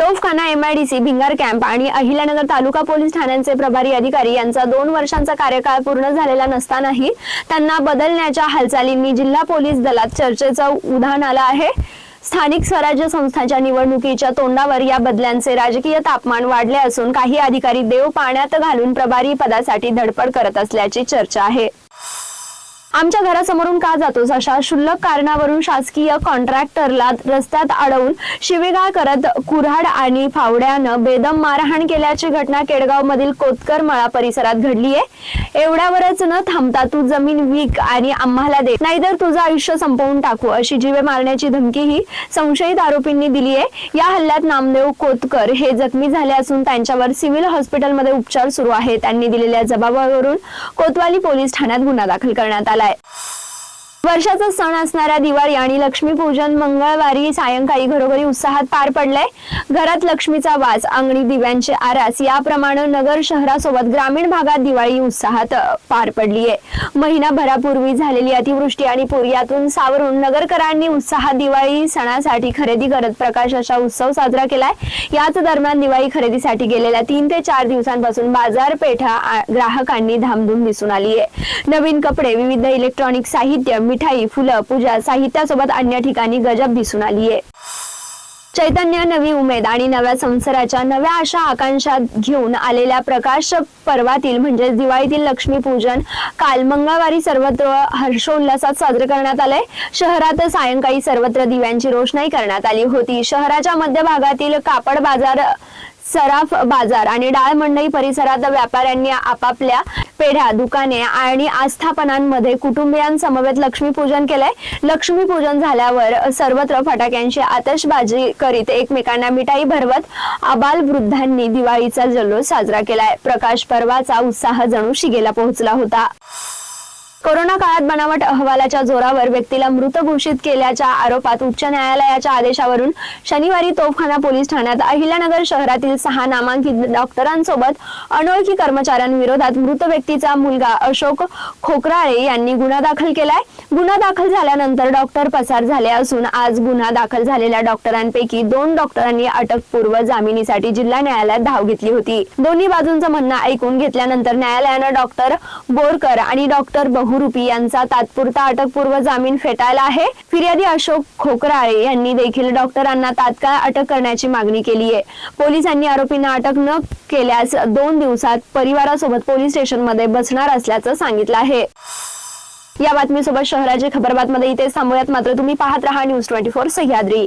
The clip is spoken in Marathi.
तोफखाना एमआयडीसी भिंगार कॅम्प आणि अहिल्यानगर तालुका पोलीस ठाण्यांचे प्रभारी अधिकारी यांचा दोन वर्षांचा कार्यकाळ पूर्ण झालेला नसतानाही त्यांना बदलण्याच्या हालचालींनी जिल्हा पोलीस दलात चर्चेचं उधाण आलं आहे. स्थानिक स्वराज्य संस्थांच्या निवडणुकीच्या तोंडावर या बदल्यांचे राजकीय तापमान वाढले असून काही अधिकारी देव पाण्यात घालून प्रभारी पदासाठी धडपड करत असल्याची चर्चा आहे. आमच्या घरासमोरून का जातोस अशा क्षुल्लक कारणावरून शासकीय कॉन्ट्रॅक्टरला रस्त्यात अडवून शिवेगाळ करत कुऱ्हाड आणि फावड्यानं बेदम मारहाण केल्याची घटना केडगाव मधील कोतकर मळा परिसरात घडली आहे. एवढ्यावरच न थांबता तू जमीन विक आणि आम्हाला दे. नाहीतर तुझं आयुष्य संपवून टाकू अशी जीवे मारण्याची धमकीही संशयित आरोपींनी दिली आहे. या हल्ल्यात नामदेव कोतकर हे जखमी झाले असून त्यांच्यावर सिव्हिल हॉस्पिटलमध्ये उपचार सुरू आहे त्यांनी दिलेल्या जबाबावरून कोतवाली पोलीस ठाण्यात गुन्हा दाखल करण्यात आलाय वर्षाचा सण असणाऱ्या दिवाळी आणि लक्ष्मीपूजन मंगळवारी सायंकाळी घरोघरी उत्साहात पार पडलंय. घरात लक्ष्मीचा वास अंगणी दिव्यांचे आरास याप्रमाणे नगर शहरासोबत ग्रामीण भागात दिवाळी उत्साहात पार पडली आहे महिनाभरापूर्वी झालेली अतिवृष्टी आणि पूर यातून सावरून नगरकरांनी उत्साहात दिवाळी सणासाठी खरेदी करत प्रकाशाचा उत्सव साजरा केलाय. याच दरम्यान दिवाळी खरेदीसाठी गेलेल्या तीन ते चार दिवसांपासून बाजारपेठा ग्राहकांनी धामधूम दिसून आली आहे नवीन कपडे विविध इलेक्ट्रॉनिक साहित्य मिठाई फुलं पूजा साहित्यासोबत अन्य ठिकाणी गजब दिसून आली आहे. चैतन्य नवी उमेद आणि नव्या संसाराच्या नव्या आशा आकांक्षा घेऊन आलेल्या प्रकाश पर्वातील म्हणजेच दिवाळीतील लक्ष्मीपूजन काल मंगळवारी सर्वत्र हर्षोल्लासात साजरं करण्यात आलंय शहरात सायंकाळी सर्वत्र दिव्यांची रोषणाई करण्यात आली होती. शहराच्या मध्यभागातील कापड बाजार सराफ बाजार आणि डाळ मंडई परिसरात व्यापाऱ्यांनी आपापल्या पेढ्या दुकाने आणि आस्थापनांमध्ये कुटुंबियांसमवेत लक्ष्मीपूजन केलंय. लक्ष्मीपूजन झाल्यावर सर्वत्र फटाक्यांची आतषबाजी करीत एकमेकांना मिठाई भरवत आबाल वृद्धांनी दिवाळीचा जल्लोष साजरा केलाय. प्रकाश पर्वाचा उत्साह जणू शिगेला पोहोचला होता. कोरोना काळात बनावट अहवालाच्या जोरावर व्यक्तीला मृत घोषित केल्याच्या आरोपात उच्च न्यायालयाच्या आदेशावरून शनिवारी तोफखाना पोलीस ठाण्यात अहिल्यानगर शहरातील सहा नामांकित डॉक्टरांसोबत अनोळखी कर्मचाऱ्यांविरोधात मृत व्यक्तीचा मुलगा अशोक खोकराळे यांनी गुन्हा दाखल केलाय. गुन्हा दाखल झाल्यानंतर डॉक्टर पसार झाले असून आज गुन्हा दाखल झालेल्या डॉक्टरांपैकी दोन डॉक्टरांनी अटकपूर्व जामिनीसाठी जिल्हा न्यायालयात धाव घेतली होती. दोन्ही बाजूंचं म्हणणं ऐकून घेतल्यानंतर न्यायालयानं डॉक्टर बोरकर आणि डॉक्टर बहु बहुरूपी यांचा तात्पुरता अटकपूर्व जामीन फेटाळला आहे. फिर्यादी अशोक खोकराळे यांनी देखील डॉक्टरांना तात्काळ अटक करण्याची मागणी केली आहे. पोलिसांनी आरोपींना अटक न केल्यास दोन दिवसात परिवारासोबत पोलीस स्टेशनमध्ये बसणार असल्याचं सांगितलं आहे. या बातमीसोबत शहराची खबरबात मध्ये इथे थांबूयात. मात्र तुम्ही पाहत राहा न्यूज ट्वेंटी फोर सह्याद्री.